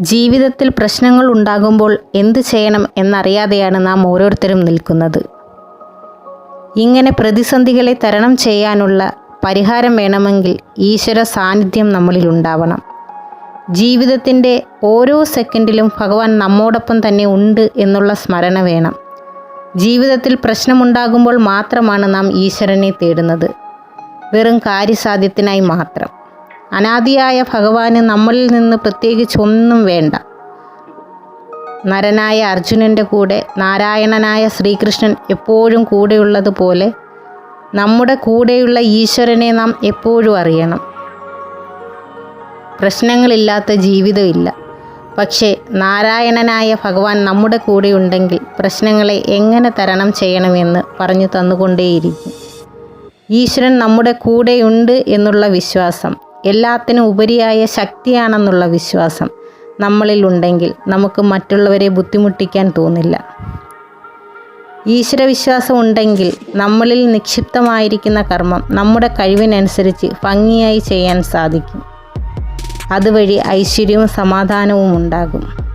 ജീവിതത്തിൽ പ്രശ്നങ്ങൾ ഉണ്ടാകുമ്പോൾ എന്ത് ചെയ്യണം എന്നറിയാതെയാണ് നാം ഓരോരുത്തരും നിൽക്കുന്നത്. ഇങ്ങനെ പ്രതിസന്ധികളെ തരണം ചെയ്യാനുള്ള പരിഹാരം വേണമെങ്കിൽ ഈശ്വര സാന്നിധ്യം നമ്മളിൽ ഉണ്ടാവണം. ജീവിതത്തിന്റെ ഓരോ സെക്കൻഡിലും ഭഗവാൻ നമ്മോടൊപ്പം തന്നെ ഉണ്ട് എന്നുള്ള സ്മരണ വേണം. ജീവിതത്തിൽ പ്രശ്നമുണ്ടാകുമ്പോൾ മാത്രമാണ് നാം ഈശ്വരനെ തേടുന്നത്. വെറും കാര്യസാധ്യത്തിനായി മാത്രം. അനാദിയായ ഭഗവാന് നമ്മളിൽ നിന്ന് പ്രത്യേകിച്ച് ഒന്നും വേണ്ട. നരനായ അർജുനന്റെ കൂടെ നാരായണനായ ശ്രീകൃഷ്ണൻ എപ്പോഴും കൂടെയുള്ളതുപോലെ നമ്മുടെ കൂടെയുള്ള ഈശ്വരനെ നാം എപ്പോഴും അറിയണം. പ്രശ്നങ്ങളില്ലാത്ത ജീവിതമില്ല പക്ഷേ നാരായണനായ ഭഗവാൻ നമ്മുടെ കൂടെയുണ്ടെങ്കിൽ പ്രശ്നങ്ങളെ എങ്ങനെ തരണം ചെയ്യണമെന്ന് പറഞ്ഞു തന്നുകൊണ്ടേയിരിക്കും. ഈശ്വരൻ നമ്മുടെ കൂടെയുണ്ട് എന്നുള്ള വിശ്വാസം. എല്ലാത്തിനും ഉപരിയായ ശക്തിയാണെന്നുള്ള വിശ്വാസം നമ്മളിൽ ഉണ്ടെങ്കിൽ നമുക്ക് മറ്റുള്ളവരെ ബുദ്ധിമുട്ടിക്കാൻ തോന്നില്ല. ഈശ്വരവിശ്വാസം ഉണ്ടെങ്കിൽ നമ്മളിൽ നിക്ഷിപ്തമായിരിക്കുന്ന കർമ്മം നമ്മുടെ കഴിവിനനുസരിച്ച് ഭംഗിയായി ചെയ്യാൻ സാധിക്കും. അതുവഴി ഐശ്വര്യവും സമാധാനവും ഉണ്ടാകും.